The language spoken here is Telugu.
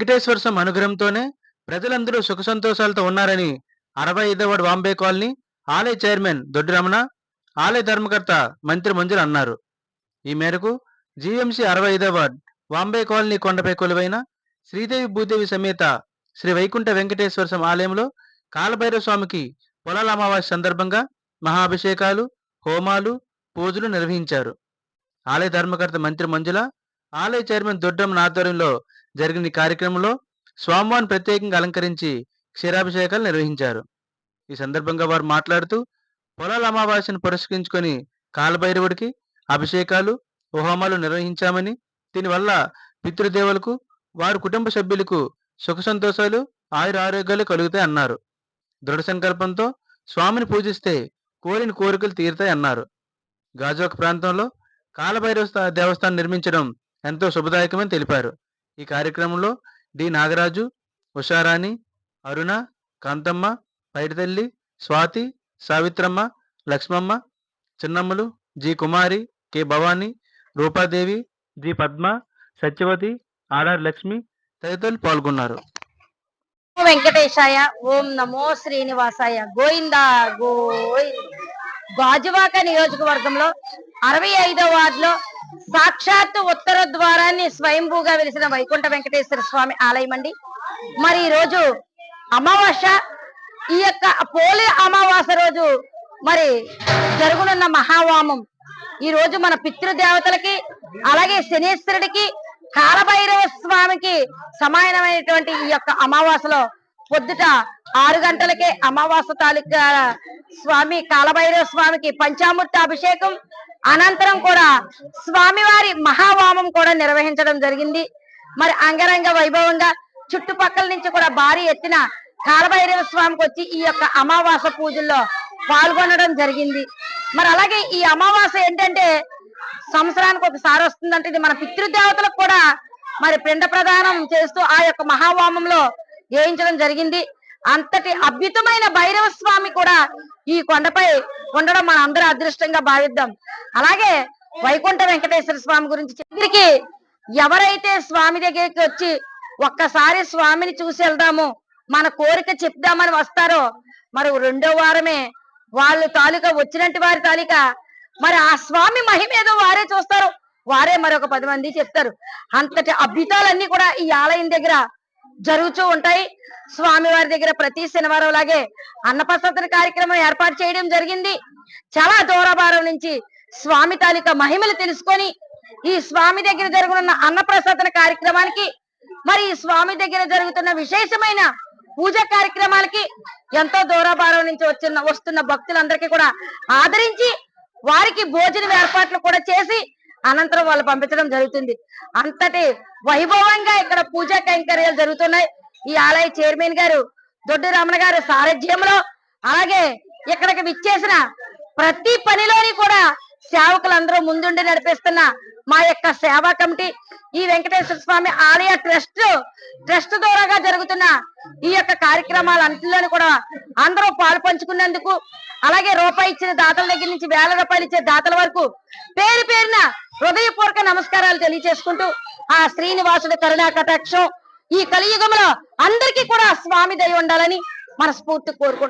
వెంకటేశ్వర స్వామి అనుగ్రహంతోనే ప్రజలందరూ సుఖ సంతోషాలతో ఉన్నారని అరవై ఐదవ వాంబే కాలనీ ఆలయ చైర్మన్ దొడ్డి రమణ ఆలయ ధర్మకర్త మంత్రి మంజులు అన్నారు. ఈ మేరకు జీఎంసీ అరవై ఐదవ వార్డ్ వాంబే కాలనీ కొండపై కొలువైన శ్రీదేవి భూదేవి సమేత శ్రీ వైకుంఠ వెంకటేశ్వర స్వామి ఆలయంలో కాలభైరవ స్వామికి పొలాల అమావాస్య సందర్భంగా మహాభిషేకాలు హోమాలు పూజలు నిర్వహించారు. ఆలయ ధర్మకర్త మంత్రి మంజుల ఆలయ చైర్మన్ దొడ్డమ్మ ఆధ్వర్యంలో జరిగిన ఈ కార్యక్రమంలో స్వామివారిని ప్రత్యేకంగా అలంకరించి క్షీరాభిషేకాలు నిర్వహించారు. ఈ సందర్భంగా వారు మాట్లాడుతూ పొలాల అమావాస్యను పురస్కరించుకొని కాలభైరవుడికి అభిషేకాలు హోమాలు నిర్వహించామని దీనివల్ల పితృదేవులకు వారి కుటుంబ సభ్యులకు సుఖ సంతోషాలు ఆయుర ఆరోగ్యాలు కలుగుతాయి అన్నారు. దృఢ సంకల్పంతో స్వామిని పూజిస్తే కోరిన కోరికలు తీరుతాయి అన్నారు. గాజోక్ ప్రాంతంలో కాలభైరవ దేవస్థానం నిర్మించడం ఎంతో శుభదాయకమని తెలిపారు. ఈ కార్యక్రమంలో D. Nagaraju Usharani Aruna Kanthamma Paidithalli Swathi Savithramma Lakshmamma Chinnammalu G. Kumari K. Bhavani Rupadevi G. Padma Satyavathi RR Lakshmi తదితరులు పాల్గొన్నారు. వెంకటేశాయ ఓం నమో శ్రీనివాసాయ గోయిందా గోయింద గాజువాక నియోజకవర్గంలో అరవై ఐదో వార్డులో సాక్షాత్తు ఉత్తర ద్వారాన్ని స్వయంభూగా వెలిసిన వైకుంఠ వెంకటేశ్వర స్వామి ఆలయం అండి. మరి ఈ రోజు అమావాస్య ఈ యొక్క పోలి అమావాస్య రోజు మరి జరుగునున్న మహావామం. ఈ రోజు మన పితృదేవతలకి అలాగే శనీశ్వరుడికి కాలభైరవ స్వామికి సమానమైనటువంటి ఈ యొక్క అమావాసలో పొద్దుట ఆరు గంటలకే అమావాస తాలూకా స్వామి కాలభైరవ స్వామికి పంచామృత అభిషేకం అనంతరం కూడా స్వామివారి మహావామం కూడా నిర్వహించడం జరిగింది. మరి అంగరంగ వైభవంగా చుట్టుపక్కల నుంచి కూడా భారీ ఎత్తున కాలభైరవ స్వామికి వచ్చి ఈ యొక్క అమావాస పూజల్లో పాల్గొనడం జరిగింది. మరి అలాగే ఈ అమావాస ఏంటంటే సంవత్సరానికి ఒకసారి వస్తుందంటే ఇది మన పితృదేవతలకు కూడా మరి పిండ ప్రదానం చేస్తూ ఆ యొక్క మహావామంలో వేయించడం జరిగింది. అంతటి అద్భుతమైన భైరవ స్వామి కూడా ఈ కొండపై ఉండడం మన అందరూ అదృష్టంగా భావిద్దాం. అలాగే వైకుంఠ వెంకటేశ్వర స్వామి గురించి దగ్గరికి ఎవరైతే స్వామి దగ్గరికి వచ్చి ఒక్కసారి స్వామిని చూసి వెళ్దాము మన కోరిక చెప్దామని వస్తారో మరి రెండో వారమే వాళ్ళు తాలూకా వచ్చినట్టు వారి తాలూకా మరి ఆ స్వామి మహిమేదో వారే చూస్తారు వారే మరొక పది మంది చెప్తారు. అంతటి అద్భుతాలన్నీ కూడా ఈ ఆలయం దగ్గర జరుగుతూ ఉంటాయి. స్వామి వారి దగ్గర ప్రతి శనివారం లాగే అన్నప్రసాదన కార్యక్రమం ఏర్పాటు చేయడం జరిగింది. చాలా దూరభారం నుంచి స్వామి తాలూకా మహిమలు తెలుసుకొని ఈ స్వామి దగ్గర జరుగుతున్న అన్నప్రసాదన కార్యక్రమానికి మరి ఈ స్వామి దగ్గర జరుగుతున్న విశేషమైన పూజ కార్యక్రమాలకి ఎంతో దూరభారం నుంచి వచ్చిన వస్తున్న భక్తులందరికీ కూడా ఆదరించి వారికి భోజనం ఏర్పాట్లు కూడా చేసి అనంతరం వాళ్ళు పంపించడం జరుగుతుంది. అంతటి వైభవంగా ఇక్కడ పూజా కైంకర్యాలు జరుగుతున్నాయి. ఈ ఆలయ చైర్మన్ గారు దొడ్డి రమణ గారు సారథ్యంలో అలాగే ఇక్కడికి విచ్చేసిన ప్రతి పనిలోని కూడా సేవకులందరూ ముందుండి నడిపిస్తున్న మా యొక్క సేవా కమిటీ ఈ వెంకటేశ్వర స్వామి ఆలయ ట్రస్ట్ ట్రస్ట్ ద్వారాగా జరుగుతున్న ఈ యొక్క కార్యక్రమాలన్నింటిలోని కూడా అందరూ పాలు పంచుకున్నందుకు అలాగే రూపాయి ఇచ్చిన దాతల దగ్గర నుంచి వేల రూపాయలు ఇచ్చే దాతల వరకు పేరు పేరున హృదయపూర్వక నమస్కారాలు తెలియజేసుకుంటూ ఆ శ్రీనివాసుడి కరుణా కటాక్షం ఈ కలియుగంలో అందరికీ కూడా స్వామి దయ ఉండాలని మనస్ఫూర్తి కోరుకుంటున్నాం.